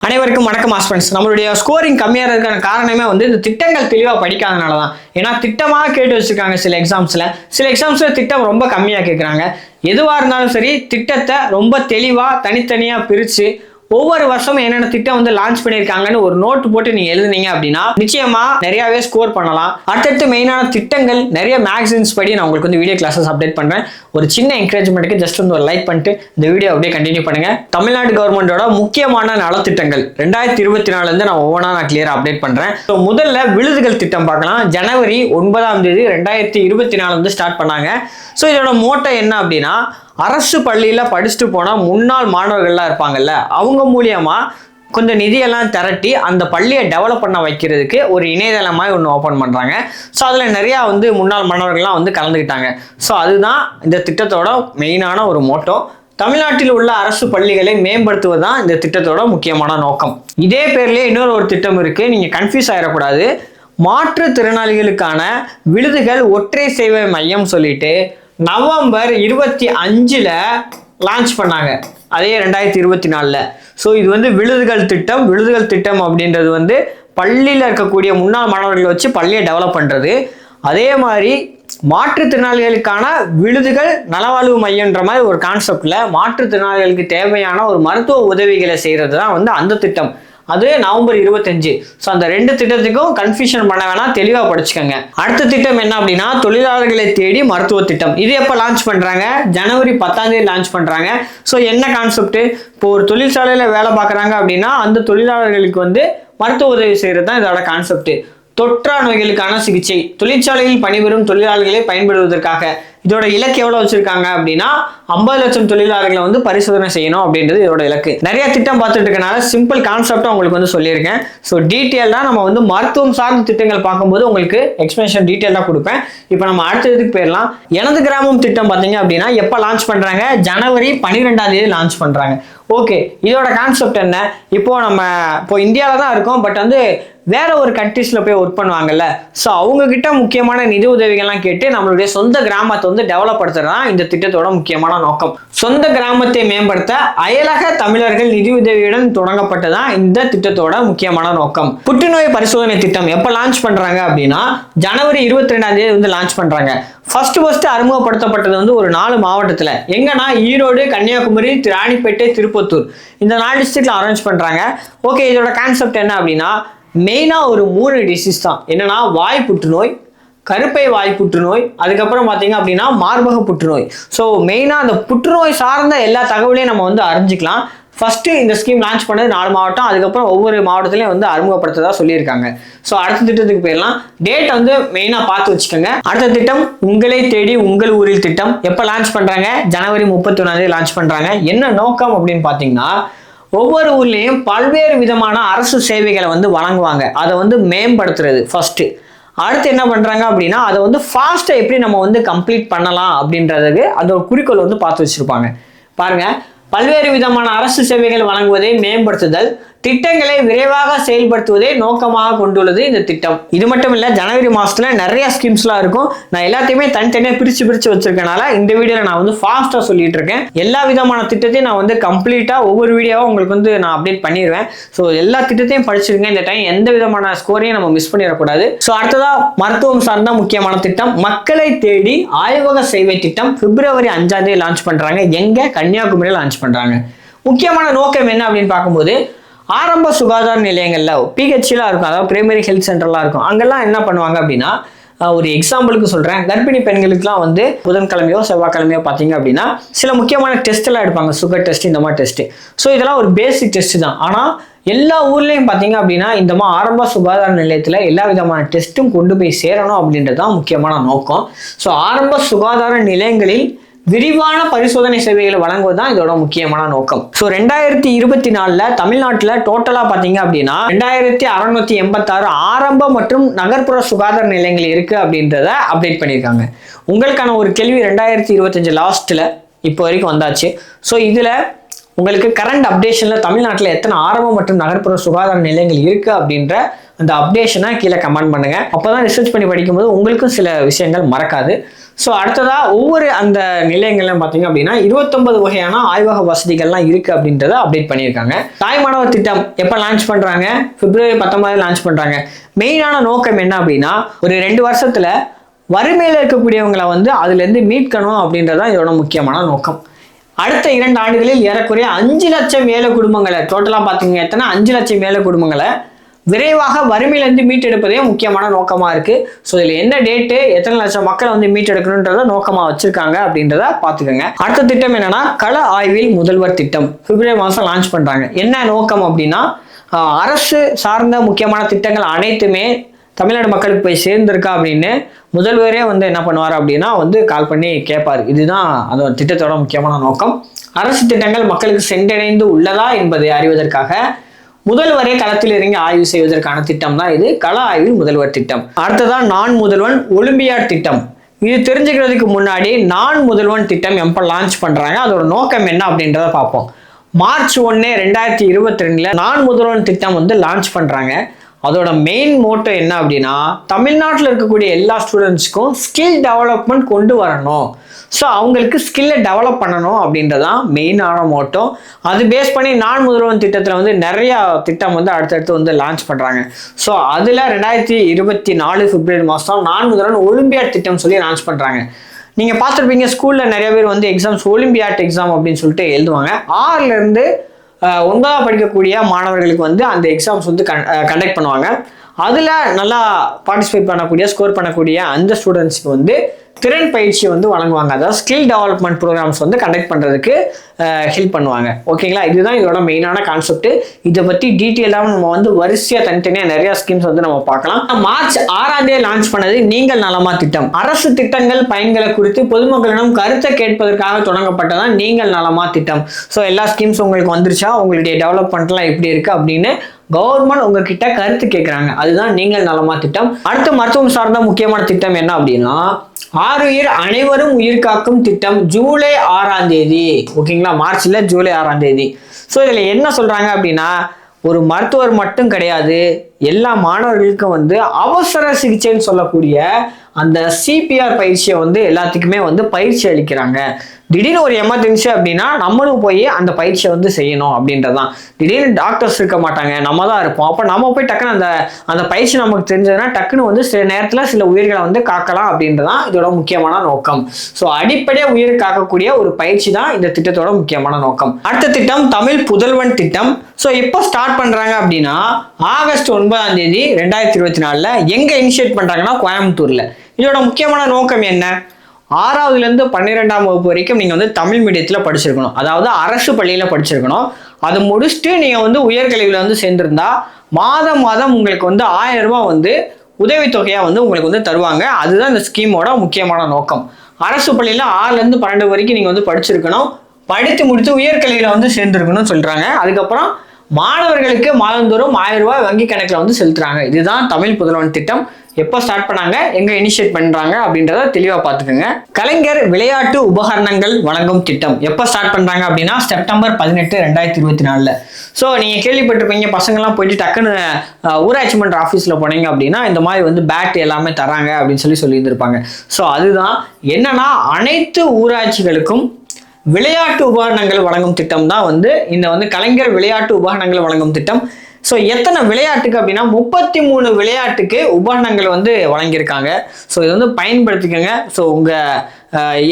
அனைவருக்கும் வணக்கம் ஆஸ்பென்ஸ் நம்மளுடைய ஸ்கோரிங் கம்மியாக இருக்கிறதுக்கான காரணமே வந்து இந்த திட்டங்கள் தெளிவாக படிக்காதனால தான். ஏன்னா திட்டமாக கேட்டு வச்சிருக்காங்க சில எக்ஸாம்ஸில் சில எக்ஸாம்ஸில் திட்டம் ரொம்ப கம்மியாக கேட்குறாங்க எதுவாக இருந்தாலும் சரி திட்டத்தை ரொம்ப தெளிவாக தனித்தனியாக பிரித்து ஒவ்வொரு வருஷமும் என்னென்ன திட்டம் வந்து லான்ச் பண்ணியிருக்காங்கன்னு ஒரு நோட் போட்டு நீங்க எழுதுனீங்க அப்படின்னா நிச்சயமா நிறையவே ஸ்கோர் பண்ணலாம். அடுத்தடுத்து மெயினான திட்டங்கள் நிறைய மேக்சின்ஸ் படி நான் உங்களுக்கு வந்து வீடியோ கிளாஸஸ் அப்டேட் பண்றேன். ஒரு சின்ன என்கரேஜ்மெண்ட்டுக்கு ஜஸ்ட் வந்து ஒரு லைக் பண்ணிட்டு இந்த வீடியோ அப்படியே கண்டினியூ பண்ணுங்க. தமிழ்நாடு கவர்மெண்டோட முக்கியமான நலத்திட்டங்கள். ரெண்டாயிரத்தி இருபத்தி நாலுல இருந்து நான் ஒவ்வொன்றா நான் கிளியர் அப்டேட் பண்றேன். ஸோ முதல்ல விழுதுகள் திட்டம் பார்க்கலாம். ஜனவரி ஒன்பதாம் தேதி ரெண்டாயிரத்தி இருபத்தி நாலு வந்து ஸ்டார்ட் பண்ணாங்க. ஸோ இதோட மோட்டோ என்ன அப்படின்னா அரசு பள்ளியில் படிச்சுட்டு போனால் முன்னாள் மாணவர்கள்லாம் இருப்பாங்கல்ல அவங்க மூலியமா கொஞ்சம் நிதியெல்லாம் திரட்டி அந்த பள்ளியை டெவலப் பண்ண வைக்கிறதுக்கு ஒரு இணையதளமாக ஒன்று ஓப்பன் பண்ணுறாங்க ஸோ அதில் நிறையா வந்து முன்னாள் மாணவர்கள்லாம் வந்து கலந்துக்கிட்டாங்க. ஸோ அதுதான் இந்த திட்டத்தோட மெயினான ஒரு மோட்டோ. தமிழ்நாட்டில் உள்ள அரசு பள்ளிகளை மேம்படுத்துவது தான் இந்த திட்டத்தோட முக்கியமான நோக்கம். இதே பேர்லேயே இன்னொரு ஒரு திட்டம் இருக்குது நீங்கள் கன்ஃபியூஸ் ஆகிடக்கூடாது மாற்றுத்திறனாளிகளுக்கான விழுதுகள் ஒற்றை சேவை மையம் சொல்லிட்டு நவம்பர் இருபத்தி அஞ்சில் லான்ச் பண்ணாங்க. அதே ரெண்டாயிரத்தி இருபத்தி நாலில். ஸோ இது வந்து விழுதுகள் திட்டம் விழுதுகள் திட்டம் அப்படின்றது வந்து பள்ளியில் இருக்கக்கூடிய முன்னாள் மாணவர்களை வச்சு பள்ளியை டெவலப் பண்ணுறது அதே மாதிரி மாற்றுத்திறனாளிகளுக்கான விழுதுகள் நலவாழ்வு மையன்ற மாதிரி ஒரு கான்செப்டில் மாற்றுத்திறனாளிகளுக்கு தேவையான ஒரு மருத்துவ உதவிகளை செய்கிறது தான் வந்து அந்த திட்டம். அது நவம்பர் இருபத்தஞ்சு. ஸோ அந்த ரெண்டு திட்டத்துக்கும் கன்ஃபியூஷன் பண்ண வேணாம் தெளிவாக படிச்சுக்கோங்க. அடுத்த திட்டம் என்ன அப்படின்னா தொழிலாளர்களை தேடி மருத்துவ திட்டம். இது எப்போ லான்ச் பண்ணுறாங்க ஜனவரி பத்தாம் தேதி லான்ச் பண்ணுறாங்க ஸோ என்ன கான்செப்ட் இப்போ ஒரு தொழிற்சாலையில் வேலை பார்க்குறாங்க அப்படின்னா அந்த தொழிலாளர்களுக்கு வந்து மருத்துவ உதவி செய்கிறது தான் இதோட கான்செப்ட் தொற்றா நோய்களுக்கான சிகிச்சை. தொழிற்சாலையில் பணிபெறும் தொழிலாளர்களை பயன்படுவதற்காக இதோட இலக்கு எவ்வளவு வச்சிருக்காங்க அப்படின்னா ஐம்பது லட்சம் தொழிலாளர்களை வந்து பரிசோதனை செய்யணும் அப்படின்றது இதோட இலக்கு. நிறைய திட்டம் பார்த்துட்டு இருக்கனால சிம்பிள் கான்செப்டா உங்களுக்கு வந்து சொல்லியிருக்கேன். ஸோ டீட்டெயிலாக நம்ம வந்து மருத்துவம் சார்ந்த திட்டங்கள் பார்க்கும்போது உங்களுக்கு எக்ஸ்பிளேஷன் டீட்டெயிலாக கொடுப்பேன். இப்போ நம்ம அடுத்த இதுக்கு போயிடலாம். எனது கிராமம் திட்டம் பார்த்தீங்க அப்படின்னா எப்போ லான்ச் பண்றாங்க? ஜனவரி பன்னிரெண்டாம் தேதி லான்ச் பண்றாங்க. ஓகே இதோட கான்செப்ட் என்ன? இப்போ நம்ம இப்போ இந்தியாவில் தான் இருக்கோம் பட் வந்து வேற ஒரு கண்ட்ரீஸில் போய் ஒர்க் பண்ணுவாங்கல்ல. ஸோ அவங்க கிட்ட முக்கியமான நிதி உதவிகள்லாம் கேட்டு நம்மளுடைய சொந்த கிராமத்தை வந்து டெவலப் படுத்துறது தான் இந்த திட்டத்தோட முக்கியமான நோக்கம். சொந்த கிராமத்தை மேம்படுத்த அயலக தமிழர்கள் நிதி உதவியுடன் தொடங்கப்பட்டதான் இந்த திட்டத்தோட முக்கியமான நோக்கம். புற்றுநோய் பரிசோதனை திட்டம் எப்போ லான்ச் பண்றாங்க அப்படின்னா ஜனவரி இருபத்தி ரெண்டாம் தேதி வந்து லான்ச் பண்றாங்க. ஃபர்ஸ்ட் ஃபர்ஸ்ட் அறிமுகப்படுத்தப்பட்டது வந்து ஒரு நாலு மாவட்டத்தில். எங்கன்னா ஈரோடு கன்னியாகுமரி ராணிப்பேட்டை திருப்பத்தூர். இந்த நாலு டிஸ்ட்ரிக்ட்ல அரேஞ்ச் பண்றாங்க. ஓகே இதோட கான்செப்ட் என்ன அப்படின்னா மெயினாக ஒரு மூணு டிசீஸ் தான். என்னன்னா வாய் புற்றுநோய் கருப்பை வாய் புற்றுநோய் அதுக்கப்புறம் பார்த்தீங்க அப்படின்னா மார்பக புற்றுநோய். ஸோ மெயினாக அந்த புற்றுநோய் சார்ந்த எல்லா தகவலையும் நம்ம வந்து அறிஞ்சிக்கலாம். ஃபஸ்ட்டு இந்த ஸ்கீம் லான்ச் பண்ணது நாலு மாவட்டம். அதுக்கப்புறம் ஒவ்வொரு மாவட்டத்திலையும் வந்து அறிமுகப்படுத்ததாக சொல்லியிருக்காங்க. ஸோ அடுத்த திட்டத்துக்கு போயிடலாம். டேட் வந்து மெயினாக பார்த்து வச்சுக்கோங்க. அடுத்த திட்டம் உங்களை தேடி உங்கள் ஊரில் திட்டம். எப்போ லான்ச் பண்ணுறாங்க ஜனவரி முப்பத்தி ஒன்றாந்தேதி லான்ச் பண்ணுறாங்க என்ன நோக்கம் அப்படின்னு பார்த்தீங்கன்னா ஒவ்வொரு ஊர்லேயும் பல்வேறு விதமான அரசு சேவைகளை வந்து வழங்குவாங்க. அதை வந்து மேம்படுத்துறது ஃபர்ஸ்ட் அடுத்து என்ன பண்ணுறாங்க அப்படின்னா அதை வந்து ஃபாஸ்ட்டாக எப்படி நம்ம வந்து கம்ப்ளீட் பண்ணலாம் அப்படின்றதுக்கு அந்த ஒரு குறிக்கோள் வந்து பார்த்து வச்சுருப்பாங்க. பாருங்க. பல்வேறு விதமான அரசு சேவைகள் வழங்குவதை மேம்படுத்துதல் திட்டங்களை விரைவாக செயல்படுத்துவதை நோக்கமாக கொண்டுள்ளது இந்த திட்டம். இது மட்டும் இல்லை ஜனவரி மாதத்தில் நிறைய ஸ்கீம்ஸ்லாம் இருக்கும். நான் எல்லாத்தையுமே தனித்தனியாக பிரித்து பிரித்து வச்சிருக்கனால இந்த வீடியோவில் நான் வந்து ஃபாஸ்ட்டாக சொல்லிட்டு இருக்கேன். எல்லா விதமான திட்டத்தையும் நான் வந்து கம்ப்ளீட்டாக ஒவ்வொரு வீடியோவும் உங்களுக்கு வந்து நான் அப்டேட் பண்ணிடுவேன். ஸோ எல்லா திட்டத்தையும் படிச்சிருங்க. இந்த டைம் எந்த விதமான ஸ்கோரையும் நம்ம மிஸ் பண்ணிடக்கூடாது. ஸோ அடுத்ததாக மருத்துவம் சார்ந்த முக்கியமான திட்டம் மக்களை தேடி ஆய்வக சேவை திட்டம் பிப்ரவரி அஞ்சாம் தேதி லான்ச் பண்ணுறாங்க எங்கே? கன்னியாகுமரியில் லான்ச் பண்ணுறாங்க முக்கியமான நோக்கம் என்ன அப்படின்னு பார்க்கும்போது ஆரம்ப சுகாதார நிலையங்களில் பிஹெச்லாம் இருக்கும். அதாவது பிரைமரி ஹெல்த் சென்டர்லாம் இருக்கும். அங்கெல்லாம் என்ன பண்ணுவாங்க அப்படின்னா ஒரு எக்ஸாம்பிளுக்கு சொல்கிறேன் கர்ப்பிணி பெண்களுக்குலாம் வந்து புதன்கிழமையோ செவ்வாய்க்கிழமையோ பார்த்தீங்க அப்படின்னா சில முக்கியமான டெஸ்ட் எல்லாம் எடுப்பாங்க. சுகர் டெஸ்ட் இந்த மாதிரி டெஸ்ட் ஸோ இதெல்லாம் ஒரு பேசிக் டெஸ்ட் தான். ஆனால் எல்லா ஊர்லேயும் பார்த்தீங்க அப்படின்னா இந்த மாதிரி ஆரம்ப சுகாதார நிலையத்தில் எல்லா விதமான டெஸ்ட்டும் கொண்டு போய் சேரணும் அப்படின்றது தான் முக்கியமான நோக்கம். ஸோ ஆரம்ப சுகாதார நிலையங்களில் விரிவான பரிசோதனை சேவைகளை வழங்குவது தான் இதோட முக்கியமான நோக்கம். ஸோ ரெண்டாயிரத்தி இருபத்தி நாலுல தமிழ்நாட்டில் டோட்டலா பார்த்தீங்க அப்படின்னா ரெண்டாயிரத்தி அறுநூத்தி எண்பத்தாறு ஆரம்ப மற்றும் நகர்ப்புற சுகாதார நிலையங்கள் இருக்கு அப்படின்றத அப்டேட் பண்ணியிருக்காங்க. உங்களுக்கான ஒரு கேள்வி ரெண்டாயிரத்தி இருபத்தஞ்சு லாஸ்ட்ல இப்போ வரைக்கும் வந்தாச்சு. ஸோ இதுல உங்களுக்கு கரண்ட் அப்டேஷனில் தமிழ்நாட்டில் எத்தனை ஆரம்ப மற்றும் நகர்ப்புற சுகாதார நிலையங்கள் இருக்குது அப்படின்ற அந்த அப்டேஷனை கீழே கமெண்ட் பண்ணுங்க. அப்போதான் ரிசர்ச் பண்ணி படிக்கும்போது உங்களுக்கும் சில விஷயங்கள் மறக்காது. ஸோ அடுத்ததாக ஒவ்வொரு அந்த நிலையங்கள்லாம் பார்த்தீங்க அப்படின்னா இருபத்தொன்பது வகையான ஆய்வக வசதிகள்லாம் இருக்குது அப்படின்றத அப்டேட் பண்ணியிருக்காங்க. தாய் மாணவர் திட்டம் எப்போ லான்ச் பண்ணுறாங்க பிப்ரவரி பத்தொன்பது லான்ச் பண்ணுறாங்க மெயினான நோக்கம் என்ன அப்படின்னா ஒரு ரெண்டு வருஷத்தில் வறுமையில் இருக்கக்கூடியவங்களை வந்து அதுலேருந்து மீட்கணும் அப்படின்றதான் இதோட முக்கியமான நோக்கம். அடுத்த இரண்டு ஆண்டுகளில் ஏறக்குறைய அஞ்சு லட்சம் ஏழை குடும்பங்களை டோட்டலாக பார்த்தீங்க எத்தனை? அஞ்சு லட்சம் ஏழை குடும்பங்களை விரைவாக வறுமையிலேருந்து மீட்டெடுப்பதே முக்கியமான நோக்கமாக இருக்குது ஸோ இதில் என்ன டேட்டு எத்தனை லட்சம் மக்களை வந்து மீட்டெடுக்கணுன்றத நோக்கமாக வச்சுருக்காங்க அப்படின்றத பார்த்துக்கோங்க. அடுத்த திட்டம் என்னன்னா கள ஆய்வில் முதல்வர் திட்டம். பிப்ரவரி மாதம் லான்ச் பண்ணுறாங்க என்ன நோக்கம் அப்படின்னா அரசு சார்ந்த முக்கியமான திட்டங்கள் அனைத்துமே தமிழ்நாடு மக்களுக்கு போய் சேர்ந்திருக்கா அப்படின்னு முதல்வரே வந்து என்ன பண்ணுவார் அப்படின்னா வந்து கால் பண்ணி கேட்பார். இதுதான் அதோட திட்டத்தோட முக்கியமான நோக்கம். அரசு திட்டங்கள் மக்களுக்கு சென்றடைந்து உள்ளதா என்பதை அறிவதற்காக முதல்வரே களத்தில் இறங்கி ஆய்வு செய்வதற்கான திட்டம் தான் இது. கள ஆய்வில் முதல்வர் திட்டம். அடுத்ததான் நான் முதல்வன் ஒலிம்பியாட் திட்டம். இது தெரிஞ்சுக்கிறதுக்கு முன்னாடி நான் முதல்வன் திட்டம் எப்போ லான்ச் பண்றாங்க. அதோட நோக்கம் என்ன அப்படின்றத பார்ப்போம். மார்ச் ஒன்று ரெண்டாயிரத்தி இருபத்தி ரெண்டுல நான் முதல்வன் திட்டம் வந்து லான்ச் பண்றாங்க. அதோட மெயின் மோட்டோ என்ன அப்படின்னா தமிழ்நாட்டில் இருக்கக்கூடிய எல்லா ஸ்டூடெண்ட்ஸ்க்கும் ஸ்கில் டெவலப்மெண்ட் கொண்டு வரணும். ஸோ அவங்களுக்கு ஸ்கில்லை டெவலப் பண்ணணும் அப்படின்றதான் மெயினான மோட்டோ அது பேஸ் பண்ணி நான் முதல்வன் திட்டத்தில் வந்து நிறைய திட்டம் வந்து அடுத்தடுத்து வந்து லான்ச் பண்ணுறாங்க ஸோ அதில் ரெண்டாயிரத்தி இருபத்தி நாலு பிப்ரவரி மாதம் நான் முதல்வன் ஒலிம்பியாட் திட்டம் சொல்லி லான்ச் பண்ணுறாங்க நீங்கள் பார்த்துருப்பீங்க ஸ்கூலில் நிறைய பேர் வந்து எக்ஸாம்ஸ் ஒலிம்பியாட் எக்ஸாம் அப்படின்னு சொல்லிட்டு எழுதுவாங்க. ஆறுலேருந்து ஒன்பதாம் படிக்கக்கூடிய மாணவர்களுக்கு வந்து அந்த எக்ஸாம்ஸ் வந்து கண்டக்ட் பண்ணுவாங்க. அதில் நல்லா பார்ட்டிசிபேட் பண்ணக்கூடிய ஸ்கோர் பண்ணக்கூடிய அந்த ஸ்டூடெண்ட்ஸ்க்கு வந்து திறன் பயிற்சி வந்து வழங்குவாங்க. அதாவது ஸ்கில் டெவலப்மெண்ட் ப்ரோக்ராம்ஸ் வந்து கண்டக்ட் பண்ணுறதுக்கு ஹெல்ப் பண்ணுவாங்க. ஓகேங்களா இதுதான் இதோட மெயினான கான்செப்ட் இதை பற்றி டீட்டெயிலாக நம்ம வந்து வரிசையாக தனித்தனியாக நிறையா ஸ்கீம்ஸ் வந்து நம்ம பார்க்கலாம். மார்ச் ஆறாம் தேதி லான்ச் பண்ணது நீங்கள் நலமா திட்டம். அரசு திட்டங்கள் பயன்களை குறித்து பொதுமக்களிடம் கருத்தை கேட்பதற்காக தொடங்கப்பட்டதான் நீங்கள் நலமா திட்டம். ஸோ எல்லா ஸ்கீம்ஸ் உங்களுக்கு வந்துருச்சா? உங்களுடைய டெவலப்மெண்ட்லாம் எப்படி இருக்குது அப்படின்னு கவர்மெண்ட் உங்ககிட்ட கருத்து கேட்குறாங்க அதுதான் நீங்கள் நலமா திட்டம். அடுத்து மருத்துவம் சார்ந்த முக்கியமான திட்டம் என்ன அப்படின்னா ஆறுயிர் அனைவரும் உயிர் காக்கும் திட்டம் ஜூலை ஆறாம் தேதி. ஓகேங்களா? மார்ச்ல ஜூலை ஆறாம் தேதி. ஸோ இதில் என்ன சொல்றாங்க அப்படின்னா ஒரு மருத்துவர் மட்டும் கிடையாது எல்லா மாணவர்களுக்கும் வந்து அவசர சிகிச்சைன்னு சொல்லக்கூடிய அந்த சிபிஆர் பயிற்சியை வந்து எல்லாத்துக்குமே வந்து பயிற்சி அளிக்கிறாங்க. திடீர்னு ஒரு எமர்ஜென்சி அப்படின்னா நம்மளும் போய் அந்த பயிற்சியை வந்து செய்யணும் அப்படின்றதான் திடீர்னு டாக்டர்ஸ் இருக்க மாட்டாங்க நம்ம தான் இருப்போம். அப்போ நம்ம போய் டக்குன்னு அந்த அந்த பயிற்சி நமக்கு தெரிஞ்சதுன்னா டக்குன்னு வந்து சில நேரத்தில் சில உயிர்களை வந்து காக்கலாம் அப்படின்றதான் இதோட முக்கியமான நோக்கம். ஸோ அடிப்படையாக உயிர் காக்கக்கூடிய ஒரு பயிற்சி தான் இந்த திட்டத்தோட முக்கியமான நோக்கம். அடுத்த திட்டம் தமிழ் புதல்வன் திட்டம். ஸோ இப்போ ஸ்டார்ட் பண்ணுறாங்க அப்படின்னா ஆகஸ்ட் ஒன்பதாம் தேதி ரெண்டாயிரத்தி இருபத்தி நாலில் எங்கே இனிஷியேட் பண்ணுறாங்கன்னா கோயம்புத்தூரில். இதோட முக்கியமான நோக்கம் என்ன? ஆறாவதுலேருந்து பன்னிரெண்டாம் வகுப்பு வரைக்கும் நீங்கள் வந்து தமிழ் மீடியத்தில் படிச்சிருக்கணும். அதாவது அரசு பள்ளியில் படிச்சிருக்கணும். அது முடிச்சுட்டு நீங்கள் வந்து உயர்கல்வியில் வந்து சேர்ந்துருந்தா மாதம் மாதம் உங்களுக்கு வந்து ஆயிரம் ரூபாய் வந்து உதவித்தொகையாக வந்து உங்களுக்கு வந்து தருவாங்க. அதுதான் இந்த ஸ்கீமோட முக்கியமான நோக்கம். அரசு பள்ளியில் ஆறுலேருந்து பன்னெண்டு வரைக்கும் நீங்கள் வந்து படிச்சிருக்கணும். படித்து முடித்து உயர்கல்வியில் வந்து சேர்ந்துருக்கணும்னு சொல்கிறாங்க அதுக்கப்புறம் மாணவர்களுக்கு மாதந்தோறும் ஆயிரம் ரூபாய் வங்கி கணக்கில் வந்து செலுத்துறாங்க. இதுதான் தமிழ் புதல்வன் திட்டம். எப்போ ஸ்டார்ட் பண்ணாங்க எங்க இனிஷியேட் பண்றாங்க அப்படின்றத தெளிவா பார்த்துக்கோங்க. கலைஞர் விளையாட்டு உபகரணங்கள் வழங்கும் திட்டம். எப்போ ஸ்டார்ட் பண்றாங்க அப்படின்னா செப்டம்பர் பதினெட்டு ரெண்டாயிரத்தி இருபத்தி நாலுல. ஸோ நீங்க கேள்விப்பட்டிருப்பீங்க பசங்கள்லாம் போயிட்டு டக்குன்னு ஊராட்சி மன்ற ஆஃபீஸில் போனீங்க அப்படின்னா இந்த மாதிரி வந்து பேட் எல்லாமே தராங்க அப்படின்னு சொல்லி சொல்லியிருந்திருப்பாங்க. ஸோ அதுதான் என்னன்னா அனைத்து ஊராட்சிகளுக்கும் விளையாட்டு உபகரணங்கள் வழங்கும் திட்டம் தான் வந்து இந்த வந்து கலைஞர் விளையாட்டு உபகரணங்கள் வழங்கும் திட்டம். ஸோ எத்தனை விளையாட்டுக்கு அப்படின்னா முப்பத்தி மூணு விளையாட்டுக்கு உபகரணங்கள் வந்து வழங்கியிருக்காங்க. ஸோ இது வந்து பயன்படுத்திக்கோங்க. ஸோ உங்கள்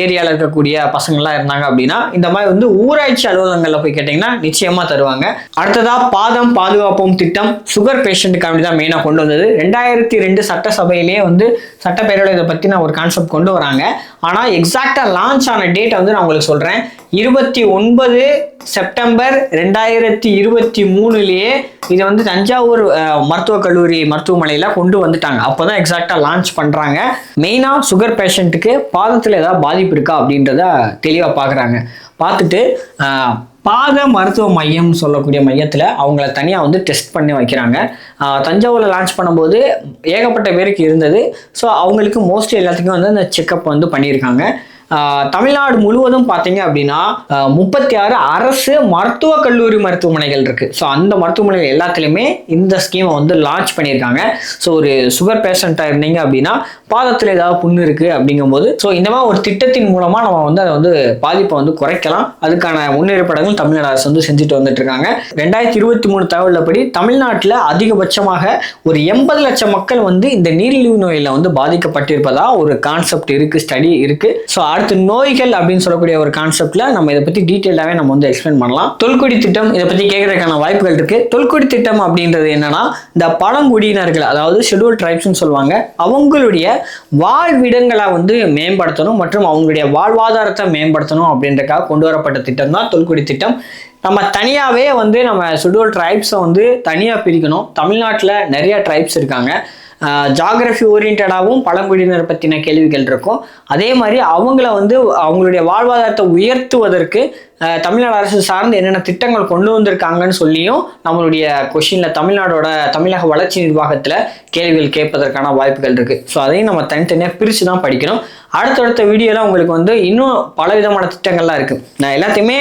ஏரியாவில் இருக்கக்கூடிய பசங்கள்லாம் இருந்தாங்க அப்படின்னா இந்த மாதிரி வந்து ஊராட்சி அலுவலகங்களில் போய் கேட்டிங்கன்னா நிச்சயமாக தருவாங்க. அடுத்ததாக பாதம் பாதுகாப்போம் திட்டம் சுகர் பேஷண்ட்டுக்காண்டி தான் மெயினாக கொண்டு வந்தது. ரெண்டாயிரத்தி ரெண்டு சட்டசபையிலே வந்து சட்டப்பேரவை இதை பற்றி நான் ஒரு கான்செப்ட் கொண்டு வராங்க. ஆனால் எக்ஸாக்டாக லான்ச் ஆன டேட்டை வந்து நான் உங்களுக்கு சொல்கிறேன் இருபத்தி ஒன்பது செப்டம்பர் ரெண்டாயிரத்தி இருபத்தி மூணுலேயே இதை வந்து தஞ்சாவூர் மருத்துவக் கல்லூரி மருத்துவமனையில் கொண்டு வந்துட்டாங்க. அப்போ தான் எக்ஸாக்டாக லான்ச் பண்ணுறாங்க மெயினாக சுகர் பேஷண்ட்டுக்கு பாதத்தில் ஏதாவது பாதிப்பு இருக்கா அப்படின்றத தெளிவாக பார்க்குறாங்க பார்த்துட்டு பாத மருத்துவ மையம் சொல்லக்கூடிய மையத்தில் அவங்கள தனியாக வந்து டெஸ்ட் பண்ணி வைக்கிறாங்க. தஞ்சாவூரில் லான்ச் பண்ணும்போது ஏகப்பட்ட பேருக்கு இருந்தது. ஸோ அவங்களுக்கு மோஸ்ட்லி எல்லாத்துக்கும் வந்து அந்த செக்கப் வந்து பண்ணியிருக்காங்க. தமிழ்நாடு முழுவதும் பார்த்தீங்க அப்படின்னா முப்பத்தி ஆறு அரசு மருத்துவ கல்லூரி மருத்துவமனைகள் இருக்கு. ஸோ அந்த மருத்துவமனைகள் எல்லாத்துலேயுமே இந்த ஸ்கீமை வந்து லான்ச் பண்ணியிருக்காங்க. ஸோ ஒரு சுகர் பேஷண்ட்டாக இருந்தீங்க அப்படின்னா பாதத்தில் ஏதாவது புண்ணு இருக்குது அப்படிங்கும்போது ஸோ இந்த மாதிரி ஒரு திட்டத்தின் மூலமாக நம்ம வந்து அதை வந்து பாதிப்பை வந்து குறைக்கலாம். அதுக்கான முன்னேற்பாடுகள் தமிழ்நாடு அரசு வந்து செஞ்சுட்டு வந்துட்டு இருக்காங்க. ரெண்டாயிரத்தி இருபத்தி மூணு தகவலப்படி தமிழ்நாட்டில் அதிகபட்சமாக ஒரு எண்பது லட்சம் மக்கள் வந்து இந்த நீரிழிவு நோயில் வந்து பாதிக்கப்பட்டிருப்பதா ஒரு கான்செப்ட் இருக்குது ஸ்டடி இருக்குது ஸோ அடுத்து நோய்கள் அப்படின்னு சொல்லக்கூடிய ஒரு கான்செப்ட்ல நம்ம இதை பத்தி டீட்டெயிலாகவே நம்ம வந்து எக்ஸ்பிளைன் பண்ணலாம். தொல்குடி திட்டம் இதை பத்தி கேட்கறதுக்கான வாய்ப்புகள் இருக்கு. தொல்குடி திட்டம் அப்படின்றது என்னன்னா இந்த பழங்குடியினர்கள் அதாவது ஷெட்யூல் ட்ரைப்ஸ்னு சொல்லுவாங்க அவங்களுடைய வாழ்விடங்களை வந்து மேம்படுத்தணும் மற்றும் அவங்களுடைய வாழ்வாதாரத்தை மேம்படுத்தணும் அப்படின்றக்காக கொண்டு வரப்பட்ட திட்டம் தான் தொல்குடி திட்டம். நம்ம தனியாகவே வந்து நம்ம ஷெடியூல் ட்ரைப்ஸை வந்து தனியாக பிரிக்கணும். தமிழ்நாட்டில் நிறைய ட்ரைப்ஸ் இருக்காங்க. ஜாகிரஃபி ஓரியன்டாகவும் பழங்குடியினர் பற்றின கேள்விகள் இருக்கும். அதே மாதிரி அவங்கள வந்து அவங்களுடைய வாழ்வாதாரத்தை உயர்த்துவதற்கு தமிழ்நாடு அரசு சார்ந்து என்னென்ன திட்டங்கள் கொண்டு வந்திருக்காங்கன்னு சொல்லியும் நம்மளுடைய கொஷினில் தமிழ்நாடோட தமிழக வளர்ச்சி நிர்வாகத்தில் கேள்விகள் கேட்பதற்கான வாய்ப்புகள் இருக்குது ஸோ அதையும் நம்ம தனித்தனியாக பிரித்து தான் படிக்கணும். அடுத்தடுத்த வீடியோவில் உங்களுக்கு வந்து இன்னும் பல விதமான திட்டங்கள்லாம் இருக்குது நான் எல்லாத்தையுமே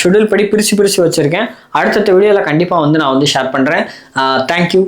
ஷெட்யூல் படி பிரித்து பிரித்து வச்சுருக்கேன். அடுத்தடுத்த வீடியோவில் கண்டிப்பாக வந்து நான் வந்து ஷேர் பண்ணுறேன் தேங்க்யூ